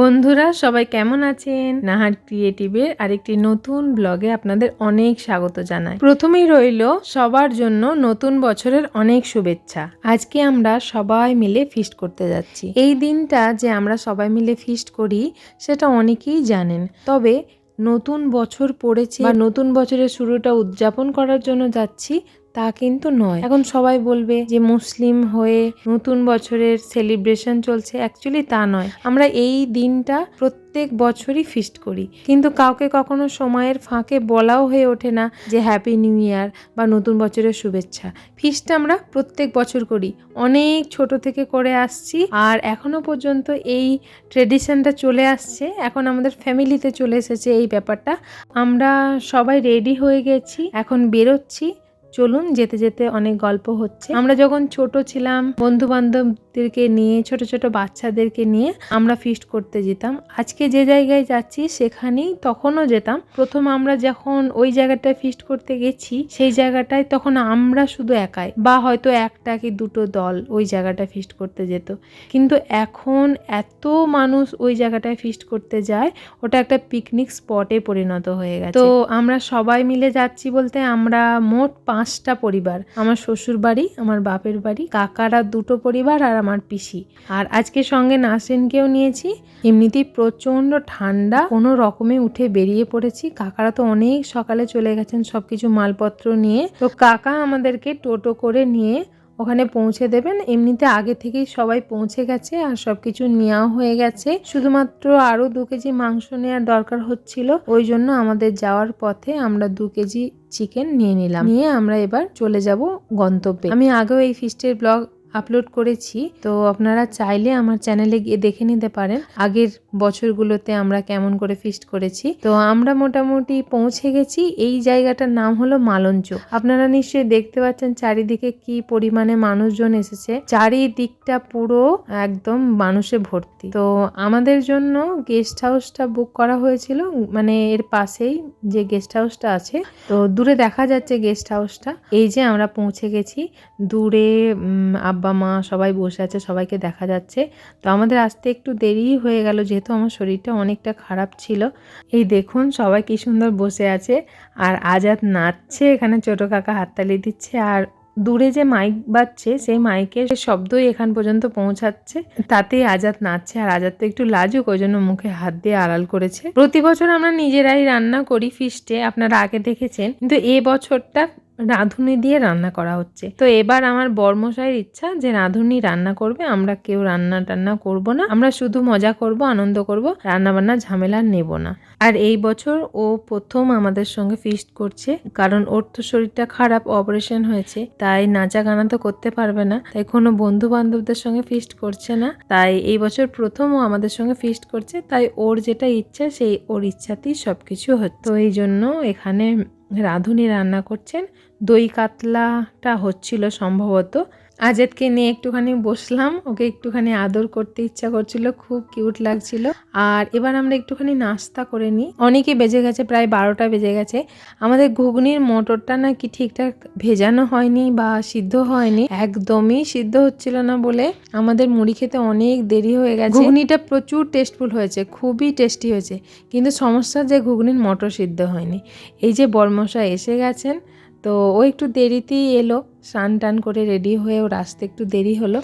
বন্ধুরা, সবাই কেমন আছেন? নাহার ক্রিয়েটিভের আরেকটি নতুন ব্লগে আপনাদের অনেক স্বাগত জানাই। প্রথমেই রইল সবার জন্য নতুন বছরের অনেক শুভেচ্ছা। আজকে আমরা সবাই মিলে ফিস্ট করতে যাচ্ছি। এই দিনটা যে আমরা সবাই মিলে ফিস্ট করি, সেটা অনেকেই জানেন। তবে নতুন বছর পড়েছে বা নতুন বছরের শুরুটা উদযাপন করার জন্য যাচ্ছি তা কিন্তু নয়। এখন সবাই বলবে যে মুসলিম হয়ে নতুন বছরের সেলিব্রেশন চলছে। অ্যাকচুয়ালি তা নয়। আমরা এই দিনটা প্রত্যেক বছরই ফিস্ট করি। কিন্তু কাউকে কখনো সময়ের ফাঁকে বলাও হয়ে ওঠে না যে হ্যাপি নিউ ইয়ার বা নতুন বছরের শুভেচ্ছা। ফিস্ট আমরা প্রত্যেক বছর করি। অনেক ছোট থেকে করে আসছি আর এখনও পর্যন্ত এই ট্রেডিশনটা চলে আসছে। এখন আমাদের ফ্যামিলিতে চলে এসেছে এই ব্যাপারটা। আমরা সবাই রেডি হয়ে গেছি। এখন বেরোচ্ছি। চলুন যেতে যেতে অনেক গল্প হচ্ছে। আমরা যখন ছোট ছিলাম বন্ধু বান্ধবদেরকে নিয়ে, ছোট ছোট বাচ্চাদেরকে নিয়ে আমরা ফিস্ট করতে যেতাম। আজকে যে জায়গায় যাচ্ছি, সেখানেই তখনও যেতাম। প্রথম আমরা যখন ওই জায়গাটায় ফিস্ট করতে গেছি, সেই জায়গাটায় তখন আমরা শুধু একাই বা হয়তো একটা কি দুটো দল ওই জায়গাটা ফিস্ট করতে যেত। কিন্তু এখন এত মানুষ ওই জায়গাটায় ফিস্ট করতে যায়, ওটা একটা পিকনিক স্পটে পরিণত হয়ে গেছে। তো আমরা সবাই মিলে যাচ্ছি বলতে আমরা মোট পাঁচটা পরিবার। আমার শ্বশুর বাড়ি, আমার বাপের বাড়ি, কাকারা দুটো পরিবার আর আমার পিসি। আর আজকে সঙ্গে নাসরিনকেও নিয়েছি। এমনিতেই প্রচণ্ড ঠান্ডা, কোনো রকমে উঠে বেরিয়ে পড়েছি। কাকারা তো অনেক সকালে চলে গেছেন সব কিছু মালপত্র নিয়ে। তো কাকা আমাদেরকে টোটো করে নিয়ে ওখানে পৌঁছে দেবেন। এমনিতে আগে থেকেই সবাই পৌঁছে গেছে আর সব কিছু নেওয়া হয়ে গেছে। শুধুমাত্র আরও দু কেজি মাংস নেওয়ার দরকার হচ্ছিল। ওই জন্য আমাদের যাওয়ার পথে আমরা দু কেজি চিকেন নিয়ে নিলাম। নিয়ে আমরা এবার চলে যাব গন্তব্যে। আমি আগেও এই ফিস্টের ব্লগ আপলোড করেছি। তো আপনারা চাইলে আমার চ্যানেলে গিয়ে দেখে নিতে পারেন আগের বছরগুলোতে আমরা কেমন করে ফিস্ট করেছি। তো আমরা মোটামুটি পৌঁছে গেছি এই জায়গাটার নাম হলো মালঞ্চ। আপনারা নিশ্চয়ই দেখতে পাচ্ছেন চারিদিকে কি পরিমাণে মানুষজন এসেছে। চারিদিকটা পুরো একদম মানুষে ভর্তি। তো আমাদের জন্য গেস্ট হাউসটা বুক করা হয়েছিল মানে এর পাশেই যে গেস্ট হাউসটা আছে। তো দূরে দেখা যাচ্ছে গেস্ট হাউসটা এই যে আমরা পৌঁছে গেছি দূরে উম, আব্বা মা সবাই বসে আছে, সবাইকে দেখা যাচ্ছে। তো আমাদের আসতে একটু দেরি হয়ে গেল, যেহেতু আমার শরীরটা অনেকটা খারাপ ছিল। এই দেখুন সবাই কি সুন্দর বসে আছে। আর আজাদ নাচছে, এখানে ছোট কাকা হাততালি দিচ্ছে। আর দূরে যে মাইক বাজছে, সেই মাইকের শব্দই এখান পর্যন্ত পৌঁছাচ্ছে। তাতেই আজাদ নাচছে, আর আজাদ তো একটু লাজুক, ওই জন্য মুখে হাত দিয়ে আড়াল করেছে। প্রতি বছর আমরা নিজেরাই রান্না করি ফিস্টে, আপনারা আগে দেখেছেন। কিন্তু এ বছরটা রাঁধুনি দিয়ে রান্না করা হচ্ছে। তো এবার আমার বর্মশাইয়ের ইচ্ছা যে রাঁধুনি রান্না করবে, আমরা কেউ রান্না টান্না করব না, আমরা শুধু মজা করব, আনন্দ করব রান্না বান্না ঝামেলা নেব না। আর এই বছর ও প্রথম আমাদের সঙ্গে ফিস্ট করছে, কারণ ওর তো শরীরটা খারাপ অপারেশন হয়েছে, তাই নাচা গানা তো করতে পারবে না, তাই কোনো বন্ধু বান্ধবদের সঙ্গে ফিস্ট করছে না। তাই এই বছর প্রথম ও আমাদের সঙ্গে ফিস্ট করছে, তাই ওর যেটা ইচ্ছা, সেই ওর ইচ্ছাতেই সব কিছু হচ্ছে। তো এই জন্য এখানে রাঁধুনি রান্না করছেন। দই কাতলাটা হচ্ছিল সম্ভবত। আজাদকে নিয়ে একটুখানি বসলাম। ওকে একটুখানি আদর করতে ইচ্ছা করছিল, খুব কিউট লাগছিল। আর এবার আমরা একটুখানি নাস্তা করে নিই। অনেকে বেজে গেছে, প্রায় বারোটা বেজে গেছে। আমাদের ঘুগনির মটরটা নাকি ঠিকঠাক ভেজানো হয়নি বা সিদ্ধ হয়নি। একদমই সিদ্ধ হচ্ছিল না বলে আমাদের মুড়ি খেতে অনেক দেরি হয়ে গেছে। ঘুগনিটা প্রচুর টেস্টফুল হয়েছে, খুবই টেস্টি হয়েছে। কিন্তু সমস্যা যে ঘুগনির মটর সিদ্ধ হয়নি। এই যে বর্মশা এসে গেছেন, তো ও একটু দেরিতেই এলো। স্নান টান করে রেডি হয়ে ওর আসতে একটু দেরি হলো।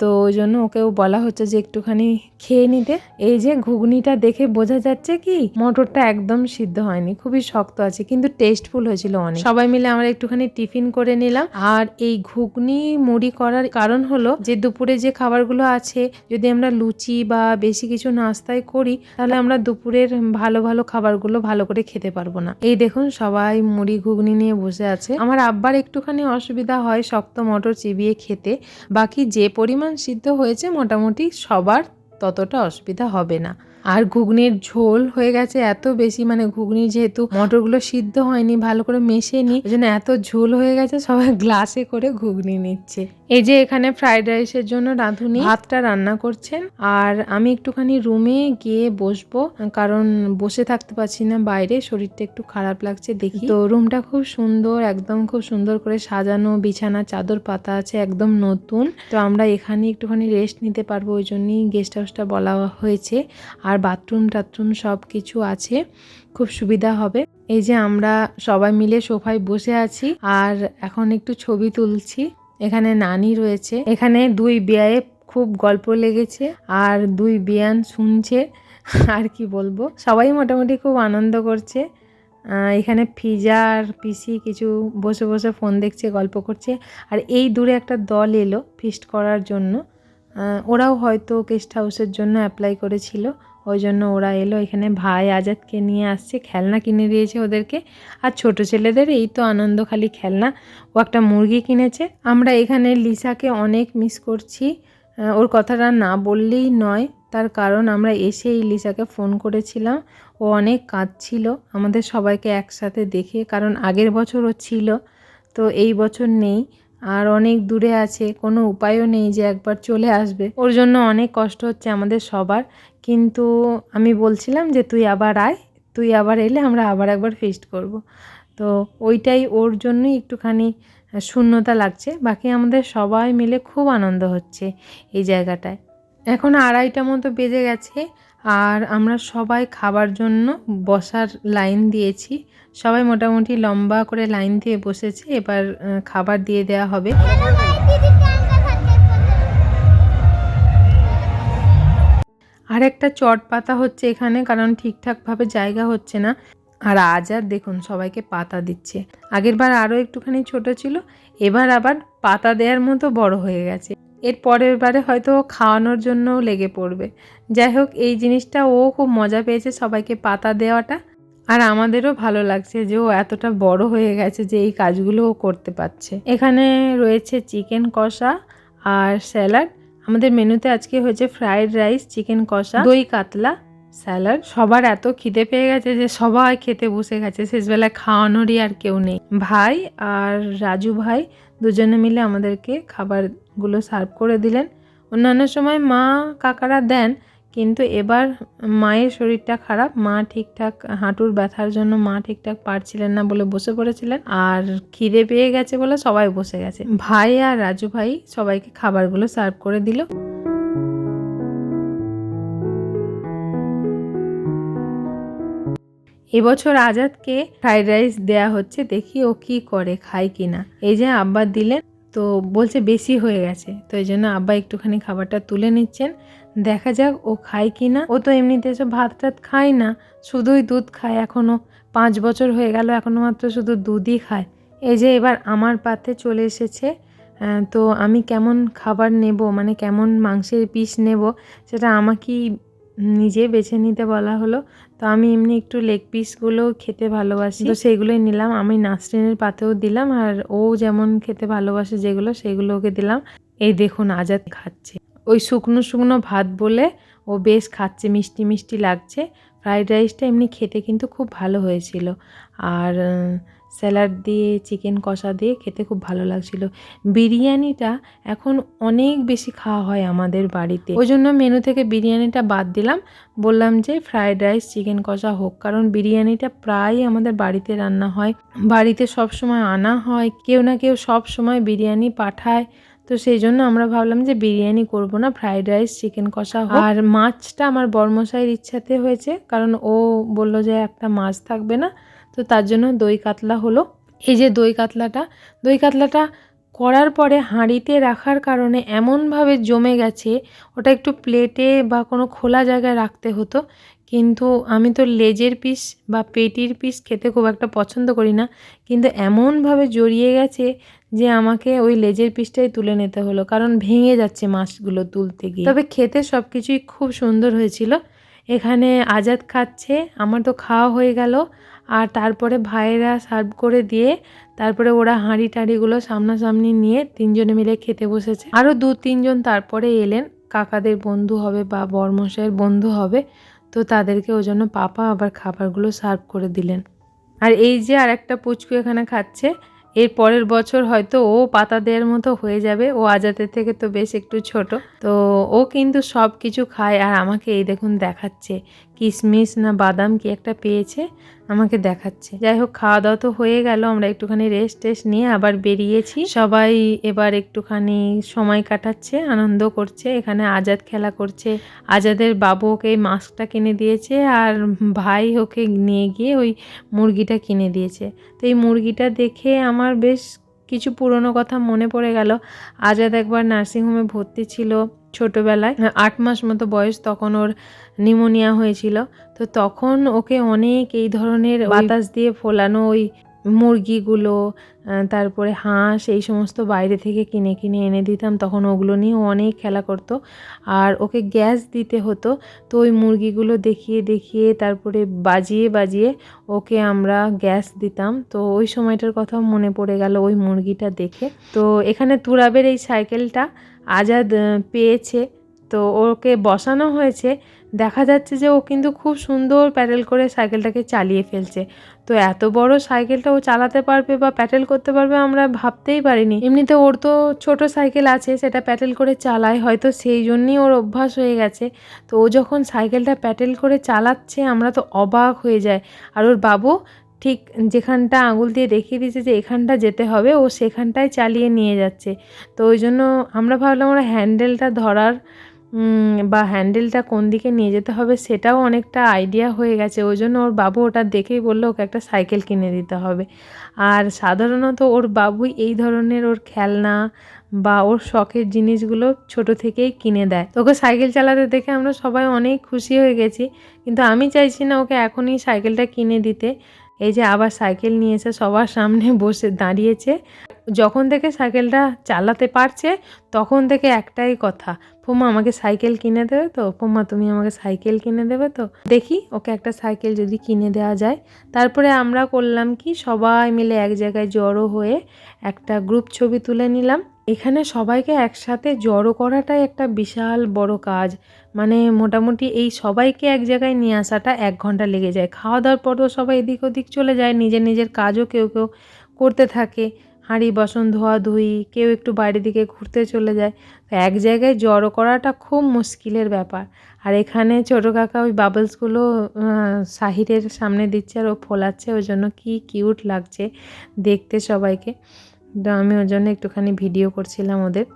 তো ওই জন্য ওকেও বলা হচ্ছে যে একটুখানি খেয়ে নিতে। এই যে ঘুগনিটা দেখে বোঝা যাচ্ছে কি, মটরটা একদম সিদ্ধ হয়নি, খুবই শক্ত আছে, কিন্তু টেস্টফুল হয়েছিল অনেক। সবাই মিলে আমরা একটুখানি টিফিন করে নিলাম। আর এই ঘুগনি মুড়ি করার কারণ হলো যে দুপুরে যে খাবারগুলো আছে, যদি আমরা লুচি বা বেশি কিছু নাস্তায় করি, তাহলে আমরা দুপুরের ভালো ভালো খাবারগুলো ভালো করে খেতে পারব না। এই দেখুন সবাই মুড়ি ঘুগনি নিয়ে বসে আছে। আমার আব্বার একটুখানি অসুবিধা হয় শক্ত মটর চিবিয়ে খেতে, বাকি যে পরিমাণ সিদ্ধ হয়েছে মোটামুটি সবার ততটা অসুবিধা হবে না। আর ঘুগনির ঝোল হয়ে গেছে এত বেশি মানে ঘুগনি যেহেতু মটরগুলো সিদ্ধ হয়নি, ভালো করে মেশে নি ওই জন্য এত ঝোল হয়ে গেছে, সবাই গ্লাসে করে ঘুগনি নিচ্ছে। এই যে এখানে ফ্রাইড রাইসের জন্য রাঁধুনি ভাতটা রান্না করছেন, আর আমি একটুখানি রুমে গিয়ে বসবো, কারণ বসে থাকতে পারছি না বাইরে, শরীরটা একটু খারাপ লাগছে দেখি। তো রুমটা খুব সুন্দর, একদম খুব সুন্দর করে সাজানো, বিছানা, চাদর পাতা আছে, একদম নতুন। তো আমরা এখানে একটুখানি রেস্ট নিতে পারব, ওই জন্যই গেস্ট হাউসটা বলা হয়েছে। আর বাথরুম টাথরুম সব কিছু আছে। খুব সুবিধা হবে। এই যে আমরা সবাই মিলে সোফায় বসে আছি আর এখন একটু ছবি তুলছি। এখানে নানি রয়েছে। এখানে দুই বিয়ে খুব গল্প লেগেছে আর দুই বিয়ান শুনছে। আর কি বলব? সবাই মোটামুটি খুব আনন্দ করছে। এখানে ফিজা আর পিসি কিছু বসে বসে ফোন দেখছে, গল্প করছে। আর এই দূরে একটা দল এলো ফিস্ট করার জন্য। ওরাও হয়তো গেস্ট হাউসের জন্য অ্যাপ্লাই করেছিল। ওই জন্য ওরা এলো এখানে ভাই আজাদকে নিয়ে আসছে, খেলনা কিনে দিয়েছে ওদেরকে। আর ছোট ছেলেদের এই তো আনন্দ, খালি খেলনা। ও একটা মুরগি কিনেছে। আমরা এখানে লিসাকে অনেক মিস করছি। ওর কথাটা না বললেই নয়, তার কারণ আমরা এসেই লিসাকে ফোন করেছিলাম। ও অনেক কাঁদছিল আমাদের সবাইকে একসাথে দেখে, কারণ আগের বছর ও ছিল, তো এই বছর নেই। আর অনেক দূরে আছে, কোনো উপায়ও নেই যে একবার চলে আসবে। ওর জন্য অনেক কষ্ট হচ্ছে আমাদের সবার। কিন্তু আমি বলছিলাম যে, তুই আবার আয়, তুই আবার এলে আমরা আবার একবার ফিস্ট করব। তো ওইটাই ওর জন্যই একটুখানি শূন্যতা লাগছে। বাকি আমাদের সবাই মিলে খুব আনন্দ হচ্ছে এই জায়গাটায়। এখন আড়াইটা মতো বেজে গেছে আর আমরা সবাই খাবার জন্য বসার লাইন দিয়েছি। সবাই মোটামুটি লম্বা করে লাইন দিয়ে বসেছে। এবার খাবার দিয়ে দেওয়া হবে। আর একটা চট পাতা হচ্ছে এখানে, কারণ ঠিকঠাকভাবে জায়গা হচ্ছে না। আর আজ আর দেখুন, সবাইকে পাতা দিচ্ছে। আগের বার আরও একটুখানি ছোট ছিল, এবার আবার পাতা দেওয়ার মতো বড় হয়ে গেছে। এর পরের বারে হয়তো খাওয়ানোর জন্যও লেগে পড়বে। যাই হোক, এই জিনিসটা ও খুব মজা পেয়েছে সবাইকে পাতা দেওয়াটা। আর আমাদেরও ভালো লাগছে যে ও এতটা বড় হয়ে গেছে যে এই কাজগুলো ও করতে পারছে। এখানে রয়েছে চিকেন কষা আর স্যালাড। আমাদের মেনুতে আজকে হয়েছে ফ্রাইড রাইস চিকেন কষা, দই কাতলা স্যালাড সবার এত খিদে পেয়ে গেছে যে সবাই খেতে বসে গেছে। শেষবেলায় খাওয়ানোরই আর কেউ নেই। ভাই আর রাজু ভাই দুজনে মিলে আমাদেরকে খাবারগুলো সার্ভ করে দিলেন। অন্যান্য সময় মা কাকারা দেন কিন্তু এবার মায়ের শরীরটা খারাপ, মা ঠিকঠাক, হাঁটুর ব্যথার জন্য মা ঠিকঠাক পারছিলেন না বলে বসে পড়েছিলেন আর খিদে পেয়ে গেছে বলে সবাই বসে গেছে। ভাই আর রাজু ভাই সবাইকে খাবারগুলো সার্ভ করে দিল। এবছর আজাদকে ফ্রাইড রাইস দেয়া হচ্ছে, দেখি ও কি করে, খায় কিনা। এই যে আব্বা দিলেন, তো বলছে বেশি হয়ে গেছে, তো এই জন্য আব্বা একটুখানি খাবারটা তুলে নিচ্ছেন। দেখা যাক ও খায় কি না ও তো এমনিতে এসব ভাত টাত খায় না, শুধুই দুধ খায়। এখনও পাঁচ বছর হয়ে গেল এখনও মাত্র শুধু দুধই খায়। এই যে এবার আমার পাতে চলে এসেছে তো আমি কেমন খাবার নেব মানে কেমন মাংসের পিস নেব, সেটা আমাকেই নিজে বেছে নিতে বলা হলো। তো আমি এমনি একটু লেগ পিসগুলো খেতে ভালোবাসি। তো সেইগুলোই নিলাম, আমি নাসরিনের পাতেও দিলাম, আর ও যেমন খেতে ভালোবাসে যেগুলো, সেগুলো ওকে দিলাম। এই দেখুন, আজাদ খাচ্ছে। ওই শুকনো শুকনো ভাত বলে ও বেশ খাচ্ছে, মিষ্টি মিষ্টি লাগছে। ফ্রাইড রাইসটা এমনি খেতে কিন্তু খুব ভালো হয়েছিল। আর স্যালাড দিয়ে, চিকেন কষা দিয়ে খেতে খুব ভালো লাগছিল। বিরিয়ানিটা এখন অনেক বেশি খাওয়া হয় আমাদের বাড়িতে। ওই জন্য মেনু থেকে বিরিয়ানিটা বাদ দিলাম। বললাম যে ফ্রায়েড রাইস, চিকেন কষা হোক, কারণ বিরিয়ানিটা প্রায়ই আমাদের বাড়িতে রান্না হয়। বাড়িতে সব সময় আনা হয়, কেউ না কেউ সব সময় বিরিয়ানি পাঠায়। তো সেই জন্য আমরা ভাবলাম যে বিরিয়ানি করব না ফ্রাইড রাইস চিকেন কষা আর মাছটা আমার বর্মশাইয়ের ইচ্ছাতে হয়েছে, কারণ ও বলল যে একটা মাছ থাকবে না, তো তার জন্য দই কাতলা হলো। এই যে দই কাতলাটা দই কাতলাটা করার পরে হাঁড়িতে রাখার কারণে এমনভাবে জমে গেছে, ওটা একটু প্লেটে বা কোনো খোলা জায়গায় রাখতে হতো কিন্তু আমি তো লেজের পিস বা পেটির পিস খেতে খুব একটা পছন্দ করি না। কিন্তু এমনভাবে জড়িয়ে গেছে যে আমাকে ওই লেজের পিসটাই তুলে নিতে হলো, কারণ ভেঙে যাচ্ছে মাছগুলো তুলতে গিয়ে। তবে খেতে সব কিছুই খুব সুন্দর হয়েছিল। এখানে আজাদ খাচ্ছে, আমার তো খাওয়া হয়ে গেল। আর তারপরে ভাইয়েরা সার্ভ করে দিয়ে তারপরে ওরা হাঁড়ি টাড়িগুলো সামনাসামনি নিয়ে তিনজনে মিলে খেতে বসেছে। আরও দু তিনজন তারপরে এলেন। কাকাদের বন্ধু হবে বা বর্মশাইয়ের বন্ধু হবে। তো তাদেরকে ওই জন্য পাপা আবার খাবারগুলো সার্ভ করে দিলেন। আর এই যে আর একটা পুচকু এখানে খাচ্ছে, এর পরের বছর হয়তো ও পাতা দেওয়ার মতো হয়ে যাবে। ও আজাদের থেকে তো বেশ একটু ছোট। তো ও কিন্তু সব কিছু খায় আর আমাকে এই দেখুন দেখাচ্ছে। কিশমিশ না বাদাম কি একটা পেয়েছে, আমাকে দেখাচ্ছে। যাই হোক খাওয়া দাওয়া তো হয়ে গেল, আমরা একটুখানি রেস্ট টেস্ট নিয়ে আবার বেরিয়েছি। সবাই এবার একটুখানি সময় কাটাচ্ছে, আনন্দ করছে, এখানে আজাদ খেলা করছে। আজাদের বাবু ওকে মাস্কটা কিনে দিয়েছে আর ভাই ওকে নিয়ে গিয়ে ওই মুরগিটা কিনে দিয়েছে। তো এই মুরগিটা দেখে আমার বেশ কিছু পুরনো কথা মনে পড়ে গেল। আজাদ একবার নার্সিংহোমে ভর্তি ছিল। ছোটোবেলায়। আট মাস মতো বয়স তখন ওর নিমোনিয়া হয়েছিল। তো তখন ওকে অনেক এই ধরনের বাতাস দিয়ে ফোলানো ওই মুরগিগুলো তারপরে হাঁস এই সমস্ত বাইরে থেকে কিনে কিনে এনে দিতাম। তখন ওগুলো নিয়ে অনেক খেলা করতো। আর ওকে গ্যাস দিতে হতো। তো ওই মুরগিগুলো দেখিয়ে দেখিয়ে তারপরে বাজিয়ে বাজিয়ে ওকে আমরা গ্যাস দিতাম। তো ওই সময়টার কথা মনে পড়ে গেল ওই মুরগিটা দেখে। তো এখানে তুরাবের এই সাইকেলটা আজাদ পেয়েছে। তো ওকে বসানো হয়েছে। দেখা যাচ্ছে যে ও কিন্তু খুব সুন্দর প্যাডেল করে সাইকেলটাকে চালিয়ে ফেলছে। তো এত বড় সাইকেলটা ও চালাতে পারবে বা প্যাডেল করতে পারবে আমরা ভাবতেই পারিনি। এমনিতে ওর তো ছোট সাইকেল আছে, সেটা প্যাডেল করে চালায়। হয়তো সেই জন্যই ওর অভ্যাস হয়ে গেছে। তো ও যখন সাইকেলটা প্যাডেল করে চালাচ্ছে, আমরা তো অবাক হয়ে যায় আর ওর বাবু ঠিক যেখানটা আঙুল দিয়ে দেখিয়ে দিয়েছে যে এখানটা যেতে হবে, ও সেখানটায় চালিয়ে নিয়ে যাচ্ছে। তো ওই জন্য আমরা ভাবলাম ওরা হ্যান্ডেলটা ধরার বা হ্যান্ডেলটা কোন দিকে নিয়ে যেতে হবে সেটাও অনেকটা আইডিয়া হয়ে গেছে। ওই জন্য ওর বাবু ওটা দেখেই বলল, ওকে একটা সাইকেল কিনে দিতে হবে। আর সাধারণত ওর বাবুই এই ধরনের ওর খেলনা বা ওর শখের জিনিসগুলো ছোট থেকেই কিনে দেয়। তো ওকে সাইকেল চালাতে দেখে আমরা সবাই অনেক খুশি হয়ে গেছি। কিন্তু আমি চাইছি না ওকে এখনই সাইকেলটা কিনে দিতে। এই যে আবার সাইকেল নিয়েছে সবার সামনে বসে দাঁড়িয়েছে। যখন থেকে সাইকেলটা চালাতে পারছে, তখন থেকে একটাই কথা পোমা আমাকে সাইকেল কিনে দেবে তো? পোমা তুমি আমাকে সাইকেল কিনে দেবে তো? দেখি ওকে একটা সাইকেল যদি কিনে দেওয়া যায়। তারপরে আমরা করলাম কি, সবাই মিলে এক জায়গায় জড়ো হয়ে একটা গ্রুপ ছবি তুলে নিলাম। এখানে সবাইকে একসাথে জড়ো করাটাই একটা বিশাল বড় কাজ। মানে মোটামুটি এই সবাইকে এক জায়গায় নিয়ে আসাটা এক ঘণ্টা লেগে যায়। খাওয়া দাওয়ার পরও সবাই এদিক ওদিক চলে যায়, নিজের নিজের কাজও কেউ কেউ করতে থাকে। হাঁড়ি, বাসন, ধোয়া, ধুই, কেউ একটু বাইরের দিকে ঘুরতে চলে যায়। তো এক জায়গায় জড়ো করাটা খুব মুশকিলের ব্যাপার। আর এখানে ছোটো কাকা ওই বাবলসগুলো সাহিরের সামনে দিচ্ছে আর ও ফোলাচ্ছে। ওই জন্য কি কিউট লাগছে দেখতে সবাইকে। তো আমি ওর জন্য একটুখানি ভিডিও করছিলাম ওদের।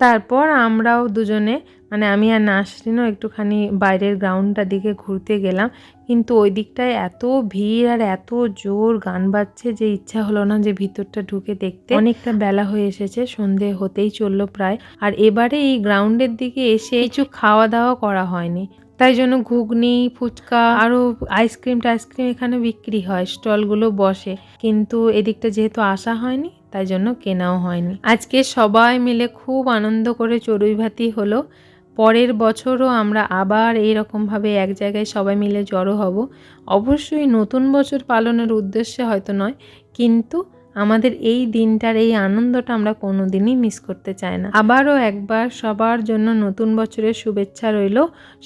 তারপর আমরাও দুজনে মানে আমি আর নাসরিনও একটুখানি বাইরের গ্রাউন্ডটার দিকে ঘুরতে গেলাম। কিন্তু ওই দিকটায় এত ভিড় আর এত জোর গান বাজছে যে ইচ্ছা হলো না যে ভিতরটা ঢুকে দেখতে। অনেকটা বেলা হয়ে এসেছে, সন্ধে হতেই চলল প্রায়। আর এবারে এই গ্রাউন্ডের দিকে এসে কিছু খাওয়া দাওয়া করা হয়নি। তাই জন্য ঘুগনি, ফুচকা, আরও আইসক্রিম টাইসক্রিম এখানে বিক্রি হয়, স্টলগুলো বসে। কিন্তু এদিকটা যেহেতু আসা হয়নি তাই জন্য কেনাও হয়নি। আজকে সবাই মিলে খুব আনন্দ করে চড়ুই ভাতি হলো। পরের বছরও আমরা আবার এইরকমভাবে এক জায়গায় সবাই মিলে জড়ো হব। অবশ্যই নতুন বছর পালনের উদ্দেশ্যে হয়তো নয়, কিন্তু আমাদের এই দিনটার এই আনন্দটা আমরা কোনো দিনই মিস করতে চাই না। আবারও একবার সবার জন্য নতুন বছরের শুভেচ্ছা রইল।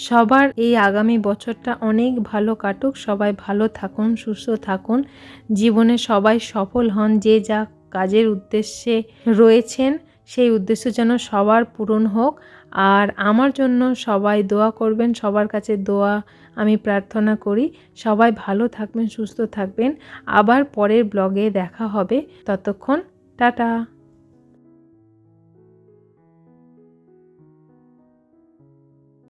সবার এই আগামী বছরটা অনেক ভালো কাটুক। সবাই ভালো থাকুন, সুস্থ থাকুন। জীবনে সবাই সফল হন, যে যা কাজের উদ্দেশ্যে রয়েছেন, সেই উদ্দেশ্য যেন সবার পূরণ হোক। আর আমার জন্য সবাই দোয়া করবেন, সবার কাছে দোয়া আমি প্রার্থনা করি। সবাই ভালো থাকবেন, সুস্থ থাকবেন। আবার পরের ব্লগে দেখা হবে। ততক্ষণ টাটা।